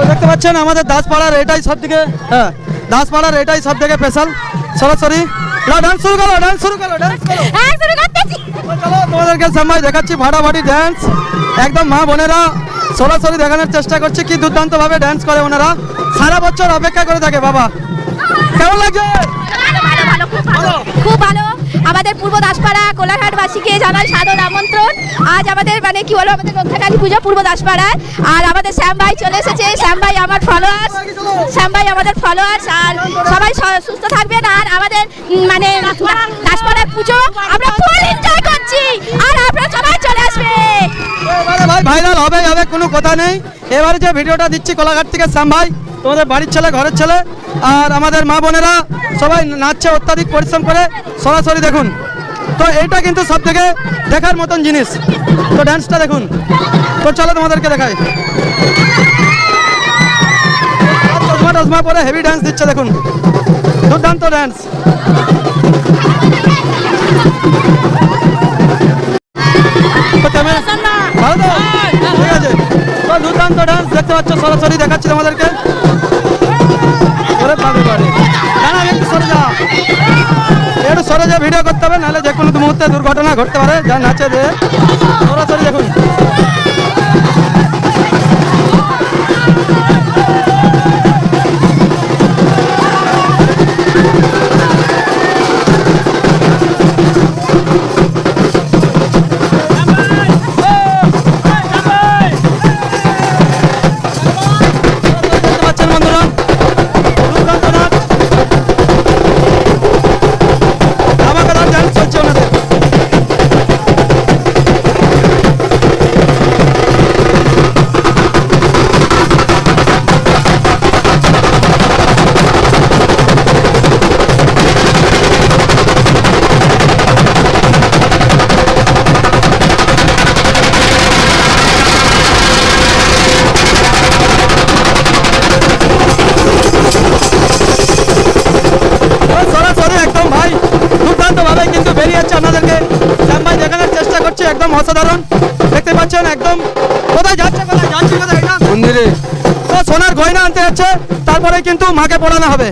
তো দেখতে পাচ্ছেন আমাদের দাসপাড়ার এটাই সব থেকে হ্যাঁ দাসপাড়ার এটাই সব থেকে স্পেশাল সরাসরি ডান্স শুরু করো ডান্স শুরু করো ডান্স করো। হ্যাঁ চলো তোমাদেরকে সময় দেখাচ্ছি ভাড়াভাড়ি ড্যান্স একদম মা বোনেরা সরাসরি দেখানোর চেষ্টা করছে কি দুর্দান্তভাবে ডান্স ড্যান্স করে ওনারা। সারা বছর অপেক্ষা করে থাকে বাবা। কেমন লাগছে আমাদের পূর্ব দাসপাড়া কোলাঘাটবাসীকে জানাই সাদর আমন্ত্রণ। আজ আমাদের মানে কি বলো আমাদের রক্ষাকালী পুজো পূর্ব দাসপাড়ায়। আর আমাদের শ্যাম ভাই চলে এসেছে। শ্যাম ভাই আমার ফলোয়ার্স শ্যাম ভাই আমাদের ফলোয়ার্স আর সবাই সুস্থ থাকবেন। আর আমাদের মানে দাসপাড়ার পুজো আমরা ফুল এনজয় করছি। আর আপনারা সবাই চলে আসবে। এবারে ভাইরাল হবে হবে, কোনো কথা নেই। এবারে যে ভিডিওটা দিচ্ছি কোলাঘাট থেকে, শ্যাম ভাই। তোমাদের বাড়ির ছেলে ঘরের ছেলে আর আমাদের মা বোনেরা সবাই নাচছে অত্যাধিক পরিশ্রম করে সরাসরি দেখুন। তো এইটা কিন্তু সব থেকে দেখার মতন জিনিস। তো ড্যান্সটা দেখুন। তো চলো তোমাদেরকে দেখাই। চশমা টশমা পরে হেভি ড্যান্স দিচ্ছে দেখুন। দুর্দান্ত ড্যান্স ভালো তো? ঠিক আছে। তো দুর্দান্ত ডান্স দেখতে পাচ্ছ সরাসরি দেখাচ্ছি তোমাদেরকে। ভিডিও করতে হবে নাহলে যে কোনো মুহূর্তে দুর্ঘটনা ঘটতে পারে যা নাচে যে অসাধারণ। দেখতে পাচ্ছেন একদম। কোথায় যাচ্ছে কোথায় যাচ্ছে কোথায় মন্দিরে। তো সোনার গয়না আনতে যাচ্ছে তারপরে কিন্তু মাকে পড়ানো হবে।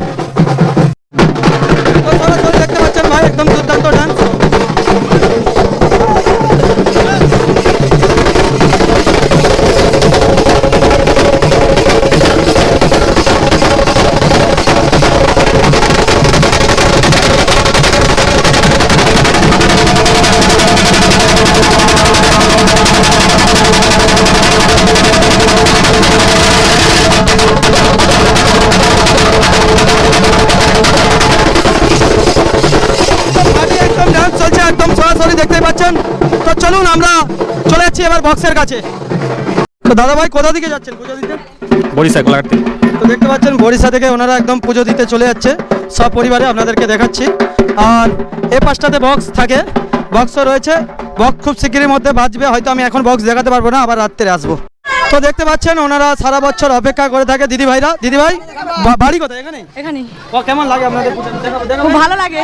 বক্সের কাছে। তো দাদা ভাই কোথা দিকে যাচ্ছেন পুজো দিতে? বরিশা কোলাঘাট থেকে। তো দেখতে পাচ্ছেন বরিশা থেকে ওনারা একদম পুজো দিতে চলে যাচ্ছে। সব পরিবারে আপনাদেরকে দেখাচ্ছি। আর এ পাশটাতে বক্স থাকে। বক্সও রয়েছে। বক্স খুব শিগগিরই মধ্যে বাজবে। হয়তো আমি এখন বক্স দেখাতে পারব না আবার রাত্রে আসব। তো দেখতে পাচ্ছেন ওনারা সারা বছর অপেক্ষা করে থাকে। দিদি ভাইরা দিদি ভাই বাড়ি কোথায়? এখানে এখানে ও কেমন লাগে আপনাদের খুব ভালো লাগে।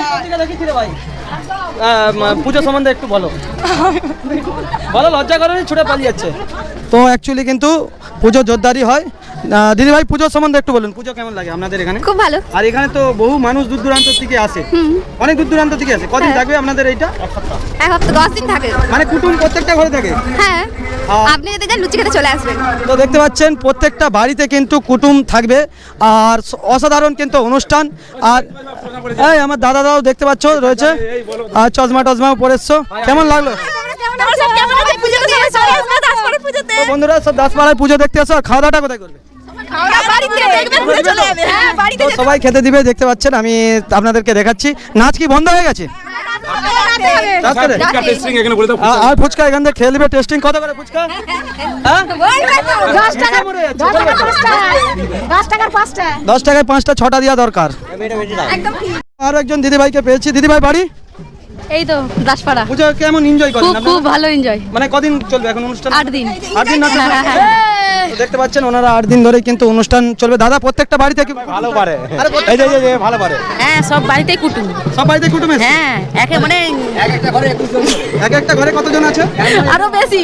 ভাই? পুজো সম্বন্ধে একটু বলো। বলো, লজ্জা করে ছুটে পালিয়ে যাচ্ছে। তো অ্যাকচুয়ালি কিন্তু পুজো জোরদারি হয়। দিদি ভাই পুজো সম্বন্ধে একটু বলুন পুজো কেমন লাগে আপনাদের এখানে? খুব ভালো। আর এখানে তো বহু মানুষ দূর দূরান্ত থেকে আসে। অনেক দূর দূরান্ত থেকে আসে। কদিন হ্যাঁ। থাকবে আপনাদের এইটা? এক হপ্তাহ দশ দিন থাকে। মানে কুটুম প্রত্যেকটা ঘরে থাকে? হ্যাঁ। আপনি যদি যান লুচি খেতে চলে আসবেন। তো দেখতে পাচ্ছেন প্রত্যেকটা বাড়িতে কিন্তু কুটুম থাকবে। আর অসাধারণ কিন্তু অনুষ্ঠান। আর এই আমার দাদা দাদাও দেখতে পাচ্ছ রয়েছে। আর চশমা টশমাও পরে এসছো কেমন লাগল? বন্ধুরা সব দাসপাড়ায় পুজো দেখতে আসো আর খাওয়া দাওয়াটা কোথায় করবে? সবাই খেতে দিবে দেখতে পাচ্ছেন আমি আপনাদেরকে দেখাচ্ছি। নাচ কি বন্ধ হয়ে গেছে? নাচ করে? এখানে বলে দাও আ- আর ফুচকা এখান থেকে খেয়ে নেবে টেস্টিং কত করে ফুচকা? হ্যাঁ? দশ টাকায় পাঁচটা ছটা দেওয়া দরকার। আর একজন দিদিভাইকে পেয়েছি। দিদিভাই বাড়ি? এই তো দাসপাড়া। পুজো কেমন এনজয় করেন খুব খুব ভালো এনজয় মানে কদিন চলবে এখন অনুষ্ঠান? আট দিন। আট দিন নাচা হ্যাঁ? হ্যাঁ, তো দেখতে পাচ্ছেন ওনারা আট দিন ধরে কিন্তু অনুষ্ঠান চলবে। দাদা প্রত্যেকটা বাড়ি থেকে ভালো পারে। এই যে যে, ভালো পারে। হ্যাঁ সব বাড়িতেই কুটুম। সব বাড়িতে কুটুম এসেছে? হ্যাঁ একে মানে এক একটা ঘরে কতজন আছে? আরও বেশি।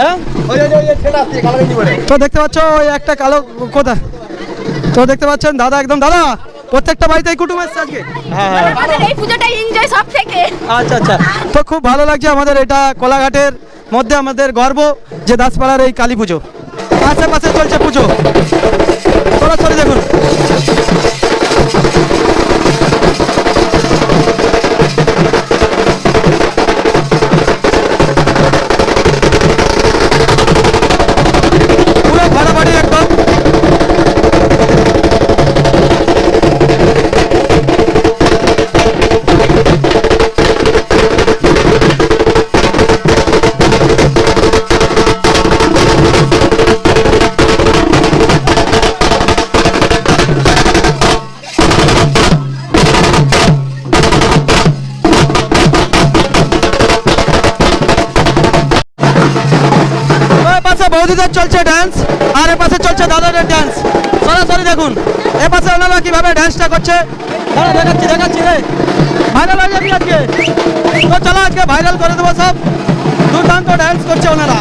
হ্যাঁ? ওই ওই ওই ছেলে আসছে, কালো গেঞ্জি পরে। তো দেখতে পাচ্ছ ওই একটা কালো কোথা তো দেখতে পাচ্ছেন দাদা একদম দাদা! প্রত্যেকটা বাড়িতেই কুটুম এসছে আজকে? আমাদের এই পুজোটা এনজয় সব থেকে আচ্ছা আচ্ছা। তো খুব ভালো লাগছে আমাদের এটা কোলাঘাটের মধ্যে আমাদের গর্ব যে দাসপাড়ার এই কালী পুজো। আশেপাশে চলছে পুজো। সরাসরি দেখুন। বৌদিদের চলছে ড্যান্স আর এ পাশে চলছে দাদাদের ড্যান্স সরাসরি দেখুন এ পাশে ওনারা কীভাবে ড্যান্সটা করছে। দাঁড়া, দেখাচ্ছি দেখাচ্ছি রে ভাইরাল হয়ে যাবি আজকে। তো চলো আজকে ভাইরাল করে দেবো সব। দুর্দান্ত ড্যান্স করছে ওনারা।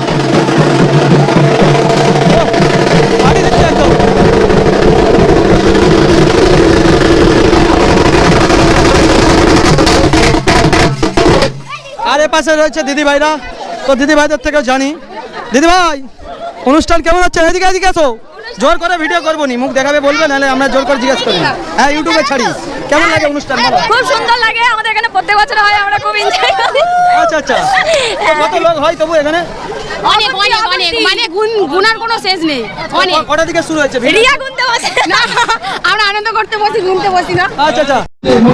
আর এ পাশে রয়েছে দিদি ভাইরা তো দিদি ভাইদের থেকেও জানি। দিদি ভাই অনুষ্ঠান কেমন হচ্ছে? এদিকে এদিকে আসো। জোর করে ভিডিও করব নি মুখ দেখাবে বলবে নাহলে আমরা জোর করে জিজ্ঞেস করি। হ্যাঁ ইউটিউবে ছাড়ি। কেমন লাগে অনুষ্ঠান বলো? খুব সুন্দর লাগে। আমাদের এখানে প্রত্যেক বছর হয় আমরা খুব এনজয় করি। আচ্ছা আচ্ছা। কত লোক হয় তবু এখানে? অনেক অনেক অনেক। মানে গুণ গুনার কোনো শেষ নেই। অনেক। কটা দিকে শুরু হয়েছে ভিডিও? রিয়া গুনতে বসে। না আমরা আনন্দ করতে বসি গুনতে বসি না। আচ্ছা আচ্ছা।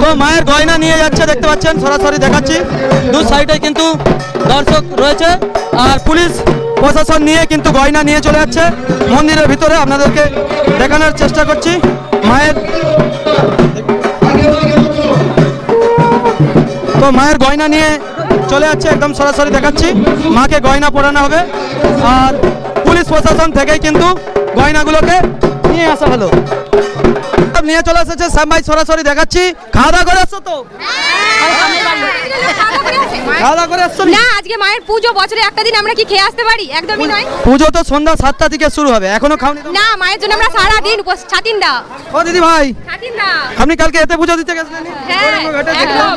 তো মায়ের গয়না নিয়ে যাচ্ছে দেখতে পাচ্ছেন সরাসরি দেখাচ্ছি। দু সাইডে কিন্তু দর্শক রয়েছে আর পুলিশ প্রশাসন নিয়ে কিন্তু গয়না নিয়ে চলে যাচ্ছে। মন্দিরের ভিতরে আপনাদেরকে দেখানোর চেষ্টা করছি। মায়ের তো মায়ের গয়না নিয়ে চলে যাচ্ছে, একদম সরাসরি দেখাচ্ছি। মাকে গয়না পরানো হবে। আর পুলিশ প্রশাসন থেকেই কিন্তু গয়নাগুলোকে নিয়ে আসা হলো। নিয়ে চলে এসেছে শ্যাম ভাই সরাসরি দেখাচ্ছি। খাওয়া দাওয়া করে আসছো তো? না আজকে মায়ের পুজো বছরে একটা দিন আমরা কি খেয়ে আসতে পারি? একদমই নয়। পুজো তো সন্ধ্যা সাতটা থেকে শুরু হবে এখনও খাওনি না মায়ের জন্য আমরা সারা দিন উপোস ছাতিন দা ও দিদি ভাই আপনি কালকে এতে পুজো দিতে গেছিলেন হ্যাঁ একদম।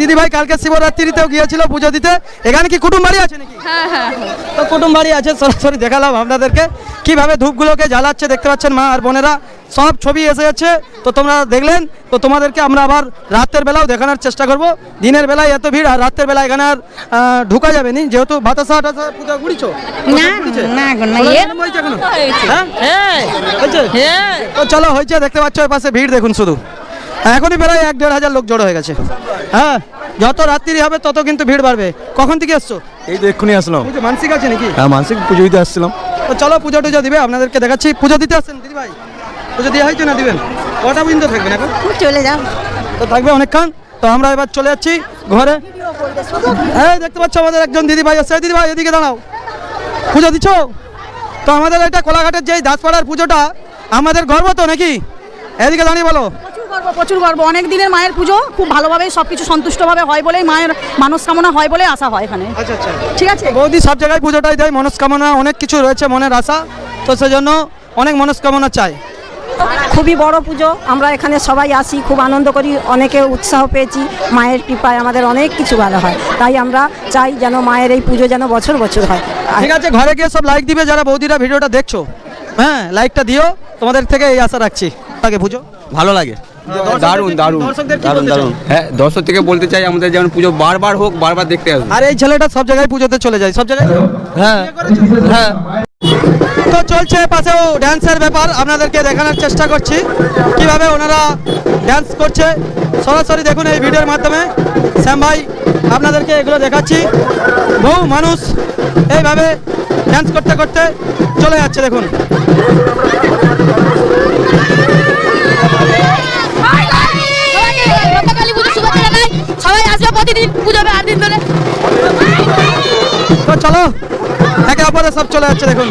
দিদি ভাই কালকে শিবরাত্রিতেও গিয়েছিল পুজো দিতে। এখানে কি কুটুম বাড়ি আছে নাকি? হ্যাঁ হ্যাঁ। তো কুটুম বাড়ি আছে সরাসরি দেখালাম আপনাদেরকে। কীভাবে ধূপগুলোকে জ্বালাচ্ছে দেখতে পাচ্ছেন মা আর বোনেরা। সব ছবি এসে যাচ্ছে। তো তোমরা দেখলেন তো তোমাদেরকে আমরা আবার রাতের বেলাও দেখানোর চেষ্টা করব। দিনের বেলায় এত ভিড় আর রাতের বেলা এখানে আর ঢুকা যাবে নি যেহেতু বাতাসা টাসা পুজো ঘুরিছো না, না না, এ- হয়েছে এখনও? হ্যাঁ হয়েছে। তো চলো হয়েছে দেখতে পাচ্ছ ওই পাশে ভিড় দেখুন শুধু। এখনই প্রায় এক দেড় হাজার লোক জড়ো হয়ে গেছে। হ্যাঁ যত রাত্রি হবে তত কিন্তু ভিড় বাড়বে। কখন থেকে আসছো এই তো এক্ষুনি আসলাম। মানসিক আছে নাকি? হ্যাঁ মানসিক পুজো দিতে আসছিলাম। তো চলো পুজো টুজো দিবে আপনাদেরকে দেখাচ্ছি। পুজো দিতে আসছেন দিদি ভাই পুজো দেওয়া হয়েছে না দিবেন? কটা পর্যন্ত থাকবেন এখন? চলে যাও। তো থাকবে অনেকক্ষণ। তো আমরা এবার চলে যাচ্ছি ঘরে। এই দেখতে পাচ্ছ আমাদের একজন দিদি ভাই আছে। দিদি ভাই এদিকে দাঁড়াও। পুজো দিচ্ছ? তো আমাদের এটা কোলাঘাটের যে দাসপাড়ার পুজোটা আমাদের গর্ব তো নাকি? এদিকে দাঁড়িয়ে বলো। প্রচুর গর্ব অনেক দিনের মায়ের পুজো খুব ভালোভাবে সব কিছু সন্তুষ্টভাবে হয় বলেই মায়ের মানসকামনা হয় বলে আশা হয় এখানে। আচ্ছা আচ্ছা। ঠিক আছে? বৌদি সব জায়গায় পুজোটাই দেয়। মনস্কামনা অনেক কিছু রয়েছে মনের আশা। তো সেজন্য অনেক মনস্কামনা চাই। খুবই বড় পুজো। আমরা এখানে সবাই আসি খুব আনন্দ করি অনেকে উৎসাহ পেয়েছি। মায়ের কৃপায় আমাদের অনেক কিছু ভালো হয়। তাই আমরা চাই যেন মায়ের এই পুজো যেন বছর বছর হয়। ঠিক আছে ঘরে গিয়ে সব লাইক দিবে যারা বৌদিরা ভিডিওটা দেখছ। হ্যাঁ লাইকটা দিও। তোমাদের থেকে এই আশা রাখছি। আগে পুজো। ভালো লাগে। দারুণ দারুণ দর্শকদের কি দারুণ দারুণ। হ্যাঁ দর্শক থেকে বলতে চাই আমাদের যেমন পুজো বারবার হোক বারবার দেখতে আসবে আর এই ছেলেটা সব জায়গায় পুজোতে চলে যায় সব জায়গায়? হ্যাঁ। হ্যাঁ। তো চলছে পাশেও ড্যান্সের ব্যাপার আপনাদেরকে দেখানোর চেষ্টা করছি। কীভাবে ওনারা ড্যান্স করছে সরাসরি দেখুন এই ভিডিওর মাধ্যমে। শ্যাম ভাই আপনাদেরকে এগুলো দেখাচ্ছি। বহু মানুষ এইভাবে ড্যান্স করতে করতে চলে যাচ্ছে দেখুন। তো চলো একে অপরে সব চলে যাচ্ছে দেখুন।